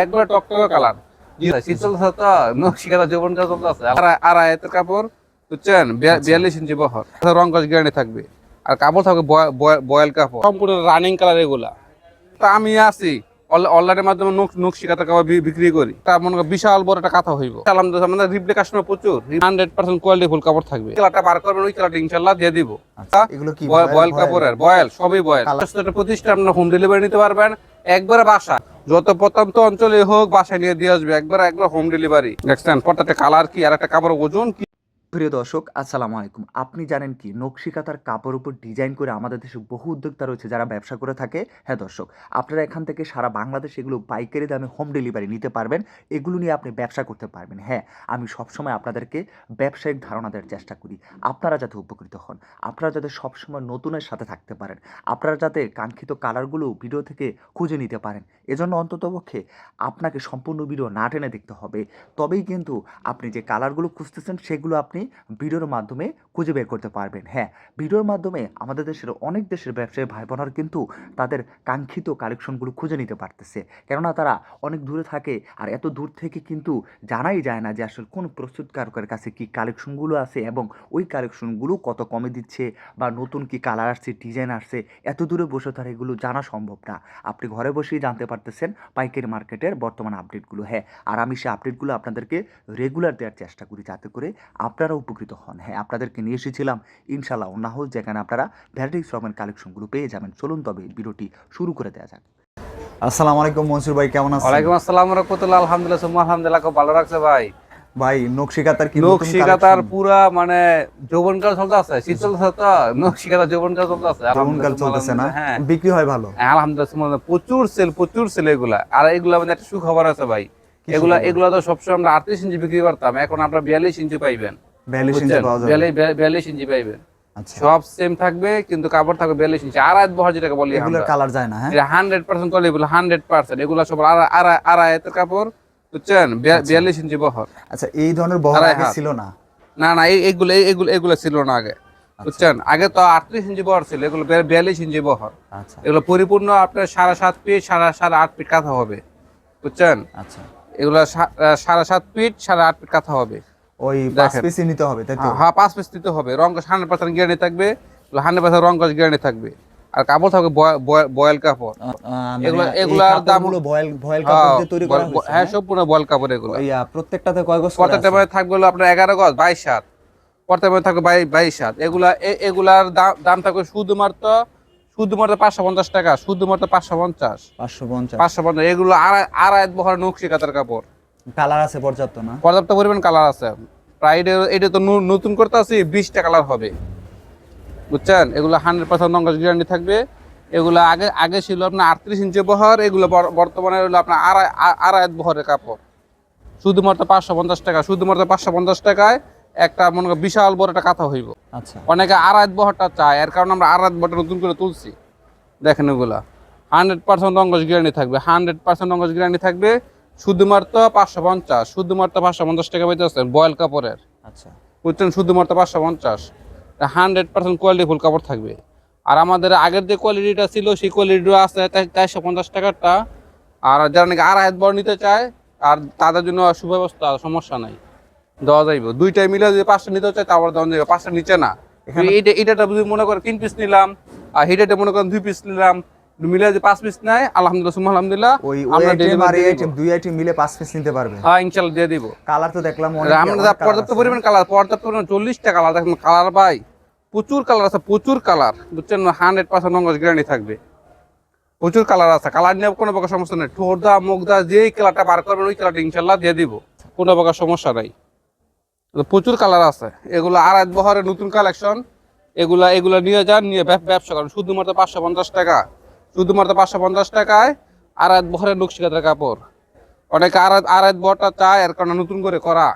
একবার টকটকে কালার শীতল তো নকশিকাতা জীবনটা চলতেছে আর আয়াতের কাপড় বুঝছেন? বিয়াল্লিশ ইঞ্চি বহর। রং কাজ গ্যারান্টি থাকবে। আর কাপড় থাকবে বয়েল কাপড়। রানিং কালার এগুলা। তা আমি আছি। অনলাইনের মাধ্যমে নকশি কাপড় বিক্রি করি। তা মনে করো বিশাল বড় একটা কাঁথা হইব। আমাদের রিপ্লে কাস্টমার প্রচুর। হান্ড্রেড পার্সেন্ট কোয়ালিটি ফুল কাপড় থাকবে। করবেন ওই কালারটা ইনশাল্লাহ দিয়ে দিব। আচ্ছা, এগুলো কি বয়েল কাপড়ের বয়েল সবই বয়েল। একটা প্রতিষ্ঠান আপনার হোম ডেলিভারি নিতে পারবেন। একবারে বাসা। যত প্রত্যন্ত অঞ্চলে হোক, বাসায় নিয়ে দিয়ে আসবে। একবার একবার হোম ডেলিভারি দেখছেন? পর্দাতে কালার কি? আর একটা কাপড় ওজন কি? প্রিয় দর্শক, আসসালামু আলাইকুম। আপনি জানেন কি, নকশিকাতার কাপড় উপর ডিজাইন করে আমাদের দেশে বহু উদ্যোক্তা রয়েছে যারা ব্যবসা করে থাকে। হ্যাঁ দর্শক, আপনারা এখান থেকে সারা বাংলাদেশ এগুলো পাইকারি দামে হোম ডেলিভারি নিতে পারবেন। এগুলো নিয়ে আপনি ব্যবসা করতে পারবেন। হ্যাঁ আমি সবসময় আপনাদেরকে ব্যবসায়িক ধারণা দেওয়ার চেষ্টা করি। আপনারা যাতে উপকৃত হন, আপনারা যাতে সবসময় নতুনের সাথে থাকতে পারেন, আপনারা যাতে কাঙ্ক্ষিত কালারগুলো ভিডিও থেকে খুঁজে নিতে পারেন। এজন্য অন্ততপক্ষে আপনাকে সম্পূর্ণ ভিডিও না টেনে দেখতে হবে। তবেই কিন্তু আপনি যে কালারগুলো খুঁজতেছেন, সেগুলো আপনি ভিডিওর মাধ্যমে খুঁজে বের করতে পারবেন। হ্যাঁ ভিডিওর মাধ্যমে আমাদের দেশের অনেক দেশের ব্যবসায়ী ভাই বোনার কিন্তু তাদের কাঙ্ক্ষিত কালেকশনগুলো খুঁজে নিতে পারতেছে। কেননা তারা অনেক দূরে থাকে আর এত দূর থেকে কিন্তু জানাই যায় না যে আসলে কোন প্রস্তুতকারকের কাছে কি কালেকশনগুলো আছে এবং ওই কালেকশনগুলো কত কমে দিচ্ছে বা নতুন কি কালার আসছে, ডিজাইন আসছে, এত দূরে বসে তার এগুলো জানা সম্ভব না। আপনি ঘরে বসেই জানতে পারতেছেন পাইকারি মার্কেটের বর্তমান আপডেটগুলো। হ্যাঁ আর আমি সেই আপডেটগুলো আপনাদেরকে রেগুলার দেওয়ার চেষ্টা করি যাতে করে আপনারা উপকৃত হন। হ্যাঁ আপনাদেরকে নিয়ে এসেছিলাম ইনশাল্লাহ হাউস যেখানে আপনারা ভ্যারাইটিস রকমের কালেকশনগুলো পেয়ে যাবেন। চলুন তবে ভিডিওটি শুরু করে দেওয়া যাক। আসসালামু আলাইকুম মনসুর ভাই কেমন আছেন? ওয়ালাইকুম আসসালাম রহমতুল্লাহ আলহামদুলিল্লাহ সুম্মা আলহামদুলিল্লাহ খুব ভালো রাখছে ভাই। ভাই নকশিকাতার কি নকশিকাতার পুরা মানে যৌবনকাল চলতে আছে শীতল তো নকশিকাতার যৌবনকাল চলতে আছে জীবনকাল চলতেছে না? হ্যাঁ। বিক্রি হয় ভালো? হ্যাঁ, আলহামদুলিল্লাহ প্রচুর সেল প্রচুর সেল এগুলা। আর এগুলা মানে একটা সুখবর আছে ভাই। এগুলা এগুলা তো সবসময় আমরা আটত্রিশ ইঞ্চি বিক্রি করতাম এখন আপনার বিয়াল্লিশ ইঞ্চি পাইবেন। বিয়াল্লিশ ইঞ্চি? পাওয়া যাবে। পাইবেন আচ্ছা। সব সেম থাকবে কিন্তু কাপড় থাকবে বিয়াল্লিশ ইঞ্চি। আড়াই বহর যেটাকে বলি এগুলোর কালার যায় না হ্যাঁ? বলে এগুলা সব আড়াই- আড়াই- আড়াইতের কাপড় বুঝছেন? বিয়া- বিয়াল্লিশ ইঞ্চি বহর। আচ্ছা এই ধরনের বহর আগে ছিল না? না না এই- এগুলো এগুলো এগুলো ছিল না আগে। বুঝছেন? আগে তো আটত্রিশ ইঞ্চি বহর ছিল এগুলো বিয়া- বিয়াল্লিশ ইঞ্চি বহর। আচ্ছা। এগুলো পরিপূর্ণ আপনার সাড়ে সাত ফিট সাড়ে সাড়ে আট ফিট কাঁথা হবে। বুঝছেন? আচ্ছা। এগুলো সাড়ে সাত ফিট সাড়ে আট ফিট কাঁথা হবে। ওই পাঁচ। পিসই নিতে হবে তাই তো? হ্যাঁ পাঁচ পিস দিতে হবে। রং হান্ড্রেড পার্সেন্ট গ্যারান্টি থাকবে হান্ড্রেড পার্সেন্ট রং গ্যারান্টি থাকবে। আর কাপড় থাকবে বয়- বয়- বয়েল কাপড়। মানে এগুলা- এই এগুলার দাম- কাপড়গুলো বয়েল বয়েল কাপড় দিয়ে তৈরি করা হ্যাঁ, হয়েছে হ্যাঁ সম্পূর্ণ বয়েল কাপড় এগুলো। প্রত্যেকটাতে কয় গজ প্রত্যেকটা মানে থাকবে হলো আপনার এগারো গজ বাইশ সাত। প্রত্যেক মানে থাকবে বাই- বাইশ সাত। এগুলা এ- এগুলার দাম দাম থাকবে শুধুমাত্র শুধুমাত্র পাঁচশো পঞ্চাশ টাকা শুধুমাত্র পাঁচশো পঞ্চাশ। পাঁচশো পঞ্চাশ। পাঁচশো পঞ্চাশ। এগুলো আড়াই আড়াই বহর নকশি কাতার কাপড়। কালার আছে পর্যাপ্ত না। পর্যাপ্ত পরিমাণ কালার আছে। প্রায় এটা- তো নতুন করতে আছি বিশটা কালার হবে। বুঝছেন? এগুলো হান্ড্রেড পার্সেন্ট রঙ গ্যারান্টি থাকবে। এগুলো আগে আগে ছিল আপনার আটত্রিশ ইঞ্চি বহর এগুলো বর- বর্তমানে হলো আপনার আড়াই আড়াই বহরের কাপড়। শুধুমাত্র পাঁচশো পঞ্চাশ টাকা শুধুমাত্র পাঁচশো পঞ্চাশ টাকায় একটা মনে করো বিশাল বড় একটা কাঁথা হইব। আচ্ছা। অনেকে আড়াই বহরটা চায় এর কারণে আমরা আড়াই বহরটা নতুন করে তুলছি। দেখেন এগুলা। হান্ড্রেড পার্সেন্ট রঙ্গজ গ্যারান্টি থাকবে হান্ড্রেড পার্সেন্ট রঙ্গজ গ্যারান্টি থাকবে। শুধুমাত্র পাঁচশো পঞ্চাশ শুধুমাত্র পাঁচশো পঞ্চাশ টাকা পাইতেছেন বয়েল কাপড়ের। আচ্ছা। বুঝছেন? শুধুমাত্র পাঁচশো পঞ্চাশ। হান্ড্রেড পার্সেন্ট কোয়ালিটি ফুল কাপড় থাকবে। আর আমাদের আগের যে কোয়ালিটিটা ছিল সেই কোয়ালিটিটা আছে চার- চারশো পঞ্চাশ টাকারটা। আর যারা নাকি আড়াই হাত বড় নিতে চায় আর তাদের জন্য সুব্যবস্থা সমস্যা নাই। দেওয়া যাইব। দুইটাই মিলে যদি পাঁচটা নিতে চায় তারপর দেওয়া যাবে পাঁচটা নিচে না। এইটা এইটা যদি মনে করেন তিন পিস নিলাম আর হিটাটা মনে করেন দুই পিস নিলাম মিলে যদি পাঁচ পিস নেয় আলহামদুলিল্লাহ সুমা আলহামদুলিল্লাহ ওই ওই আইটেম আর এই আইটেম দুই আইটেম মিলে পাঁচ পিস নিতে পারবে। হ্যাঁ দিয়ে দিব। কালার তো দেখলাম অনেক আমরা পর্যাপ্ত পরিমাণ কালার পর্যাপ্ত পরিমাণ চল্লিশটা কালার দেখেন কালার ভাই প্রচুর কালার আছে প্রচুর কালার বুঝছেন হান্ড্রেড পার্সেন্ট নঙ্গজ গ্যারান্টি থাকবে। প্রচুর কালার আছে কালার নিয়ে কোনো প্রকার সমস্যা নেই। ঠোঁটদা মুখদা যেই কালারটা বার করবেন ওই কালারটা ইনশাল্লাহ দিয়ে দিব। কোনো প্রকার সমস্যা নাই। প্রচুর কালার আছে। এগুলো আড়াই বহরের নতুন কালেকশন এগুলা এগুলো নিয়ে যান নিয়ে ব্যবসা করেন। শুধুমাত্র পাঁচশো পঞ্চাশ টাকা। শুধুমাত্র পাঁচশো পঞ্চাশ টাকায় আড়াই বহরের নকশিকাতের কাপড়। অনেকে আড়াই আড়াই বহরটা চায় এর কারণে নতুন করে করা।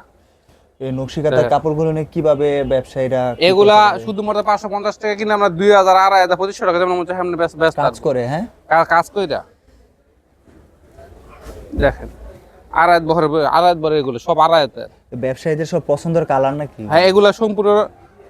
এই নকশিকাতার কাপড়গুলো নিয়ে কীভাবে ব্যবসায়ীরা এগুলা শুধুমাত্র পাঁচশো পঞ্চাশ টাকা কিনে আমরা দুই হাজার আড়াই হাজার পঁচিশশো টাকা যেমন হচ্ছে সামনে ব্যস্ত কাজ করে হ্যাঁ? কাজ কইরা। দেখেন আড়াই বহর আড়াই বহর এগুলো সব আড়াইতের ব্যবসায়ীদের সব পছন্দের কালার নাকি? হ্যাঁ এগুলা সম্পূর্ণ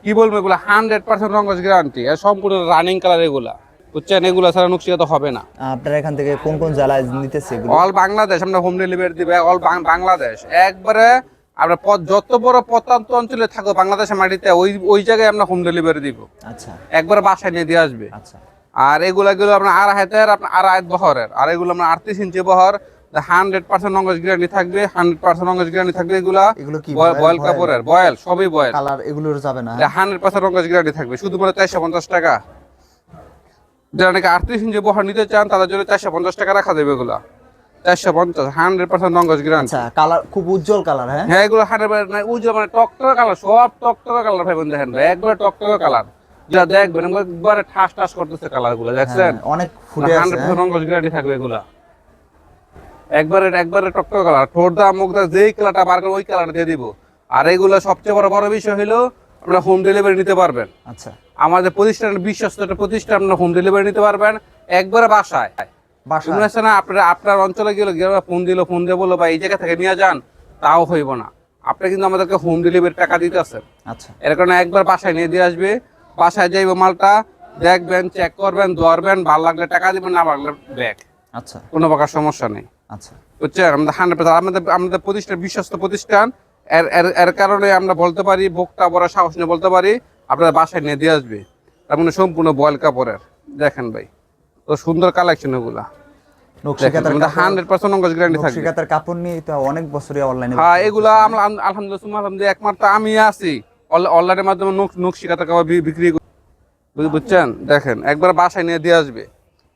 কি বলব এগুলা? হান্ড্রেড পার্সেন্ট রঙ্গজ গ্যারান্টি সম্পূর্ণ রানিং কালার এগুলা। বুঝছেন? এগুলো ছাড়া তো হবে না। আপনার এখান থেকে কোন কোন জেলায় নিতেছে অল বাংলাদেশ আমরা হোম ডেলিভারি দিবে অল বাংলাদেশ। একবারে আমরা পথ- যত বড় প্রত্যন্ত অঞ্চলে থাকো বাংলাদেশের মাটিতে ওই ওই জায়গায় আমরা হোম ডেলিভারি দিব। আচ্ছা। একবারে বাসায় নিয়ে দিয়ে আসবে। আচ্ছা। আর এগুলা গুলো আপনার আড়াই হাতের আপনার আড়াই বহরের। আর এগুলো আপনার আটত্রিশ ইঞ্চি বহর হান্ড্রেড পার্সেন্ট নঙ্গজ গ্যারান্টি থাকবে হান্ড্রেড পার্সেন্ট নঙ্গজ গ্যারান্টি থাকবে এগুলা। এগুলো কি বয়েল কাপড়ের বয়েল সবই বয়েল। কালার এগুলোর যাবে না হান্ড্রেড পার্সেন্ট নঙ্গজ গ্যারান্টি থাকবে শুধুমাত্র চারশো পঞ্চাশ টাকা। যারা নাকি আটত্রিশ ইঞ্চি বহর নিতে চান তাদের জন্য চারশো পঞ্চাশ টাকা রাখা দেবে এগুলা। চারশো পঞ্চাশ হান্ড্রেড পার্সেন্ট নঙ্গজ আচ্ছা কালার খুব উজ্জ্বল কালার হ্যাঁ? হ্যাঁ এগুলো হান্ড্রেড উজ্জ্বল মানে টকটকা কালার সব টকটকা কালার ভাইবেন দেখেন ভাই একবারে টকটকা কালার যা দেখবেন একবারে ঠাস ঠাস করতেছে কালারগুলো দেখছেন? হ্যাঁ, অনেক ফুটে আছে হান্ড্রেড হ্যাঁ? গ্যারান্টি থাকবে এগুলা। একবারে একবারে টকটকা কালার ঠোঁটদা মুখদা যেই কালারটা বার করে ওই কালারটা দিয়ে দিব। আর এগুলো সবচেয়ে বড় বড় বিষয় হলো আপনারা হোম ডেলিভারি নিতে পারবেন। আচ্ছা। আমাদের প্রতিষ্ঠান বিশ্বস্ত একটা প্রতিষ্ঠান আপনারা হোম ডেলিভারি নিতে পারবেন। একবারে বাসায়। বাসা না আপনারা আপনার অঞ্চলে গেলে গেলে ফোন দিল ফোন দিয়ে বলল বা এই জায়গা থেকে নিয়ে যান তাও হইব না। আপনি কিন্তু আমাদেরকে হোম ডেলিভারি টাকা দিতে আছেন আচ্ছা। এর কারণে একবার বাসায় নিয়ে দিয়ে আসবে। বাসায় যাইব মালটা দেখবেন চেক করবেন ধরবেন ভালো লাগলে টাকা দিবেন না লাগলে ব্যাগ আচ্ছা। কোনো প্রকার সমস্যা নেই। আচ্ছা। বুঝছেন? আমাদের হান্ড্রেড আমাদের আমাদের প্রতিষ্ঠান বিশ্বস্ত প্রতিষ্ঠান। এর এর এর কারণে আমরা বলতে পারি বুকটা বড় সাহস নিয়ে বলতে পারি আপনাদের বাসায় নিয়ে দিয়ে আসবে। তার মানে সম্পূর্ণ বয়েল কাপড়ের। দেখেন ভাই তো সুন্দর কালেকশন কাপড় নিয়ে তো অনেক অনলাইনে হ্যাঁ এগুলা আমরা আলহামদুলিল্লাহ একমাত্র আমি আছি। অনলাইনের মাধ্যমে নকশি কাপড় বিক্রি বুঝছেন? দেখেন একবার বাসায় নিয়ে দিয়ে আসবে।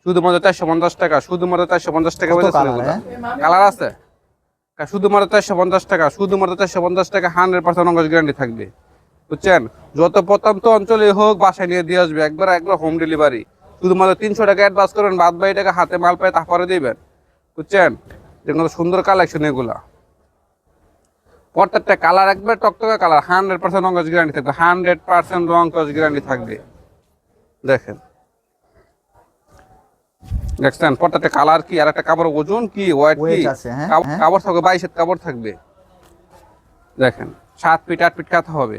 শুধুমাত্র চারশো পঞ্চাশ টাকা শুধুমাত্র চারশো পঞ্চাশ টাকা কালার। হ্যাঁ? আছে? কা- শুধুমাত্র চারশো পঞ্চাশ টাকা শুধুমাত্র চারশো পঞ্চাশ টাকা হান্ড্রেড পার্সেন্ট গ্যারান্টি থাকবে। বুঝছেন? যত প্রত্যন্ত অঞ্চলে হোক বাসায় নিয়ে দিয়ে আসবে একবার একবার হোম ডেলিভারি শুধুমাত্র তিনশো টাকা অ্যাডভান্স করবেন বাদ বাকি টাকা হাতে মাল পায় তারপরে দিবেন। বুঝছেন? যেগুলো সুন্দর কালেকশন এগুলা। প্রত্যেকটা কালার একবার টকটকা কালার হান্ড্রেড পার্সেন্ট রং গ্যারান্টি থাকবে হান্ড্রেড পার্সেন্ট রং গ্যারান্টি থাকবে। দেখেন। দেখছেন? প্রত্যেকটা কালার কি? আর একটা কাপড় ওজন কি? ওয়েট কি? হ্যাঁ, হ্যাঁ। কাপড় থাকবে বাইশের কাপড় থাকবে। দেখেন সাত ফিট আট ফিট কাঁথা হবে।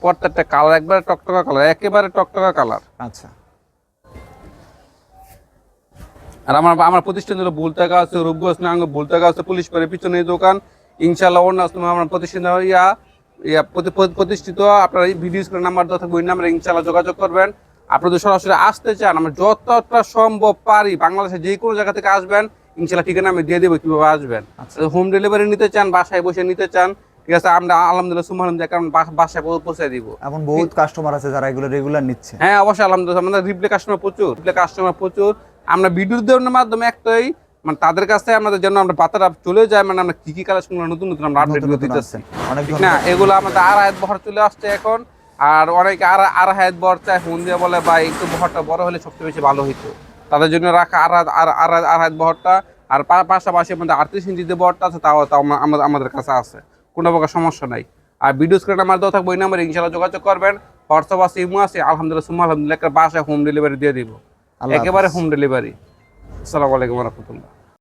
প্রত্যেকটা কালার একবারে টকটকা কালার একেবারে টকটকা কালার আচ্ছা। আর আমার আমার প্রতিষ্ঠান হলো বুলতাগা আছে রূপগঞ্জ নাঙ্গ বুলতাগা আছে পুলিশ পাড়ের পিছনে দোকান। ইনশাল্লাহ অন্য সময় আমার প্রতিষ্ঠান ইয়া ইয়া প্রতি- প্রতি- প্রতিষ্ঠিত। আপনার এই ভিডিও স্ক্রিন নাম্বার দেওয়া থাকবে ওই নাম্বারে ইনশাল্লাহ যোগাযোগ করবেন। আপনি যদি সরাসরি আসতে চান আমরা যতটা সম্ভব পারি বাংলাদেশে যে কোনো জায়গা থেকে আসবেন। ইনশাল্লাহ ঠিকানা আমি দিয়ে দেবো কীভাবে আসবেন। আচ্ছা। হোম ডেলিভারি নিতে চান বাসায় বসে নিতে চান ঠিক আছে আমরা আলহামদুলিল্লাহ কারণ বাসায় পৌঁছে দিব। এমন বহুত কাস্টমার আছে যারা এগুলো রেগুলার নিচ্ছে। হ্যাঁ অবশ্যই আলহামদুলিল্লাহ আমাদের রিপ্লে কাস্টমার প্রচুর রিপ্লে কাস্টমার প্রচুর। আমরা ভিডিও দেওয়ার মাধ্যমে একটাই মানে তাদের কাছে আমাদের জন্য আমরা চলে যায় মানে আমরা কি কি নতুন নতুন আমরা আপডেট দিতেছি। ঠিক না? এগুলো আমাদের আর হায়াত বহর চলে আসছে এখন। আর অনেকে আর আর হায়াত বহর চায় ফোন দিয়ে বলে বা একটু বহরটা বড় হলে সবচেয়ে বেশি ভালো হইতো। তাদের জন্য রাখা আর হায়াত বহরটা। আর পাশাপাশি আমাদের আটত্রিশ ইঞ্চি যে বহরটা আছে তাও তাও আমাদের আমাদের কাছে আছে। কোনো প্রকার সমস্যা নাই। আর ভিডিও স্ক্রিন আমার দেওয়া থাকব ওই নাম্বারে ইনশাল্লাহ যোগাযোগ করবেন। হোয়াটসঅ্যাপ আছে ইমো আছে আলহামদুলিল্লাহ সুমা আলহামদুলিল্লাহ একটা বাসায় হোম ডেলিভারি দিয়ে দিব। একেবারে হোম ডেলিভারি আসসালামু আলাইকুম রহমতুল্লাহ।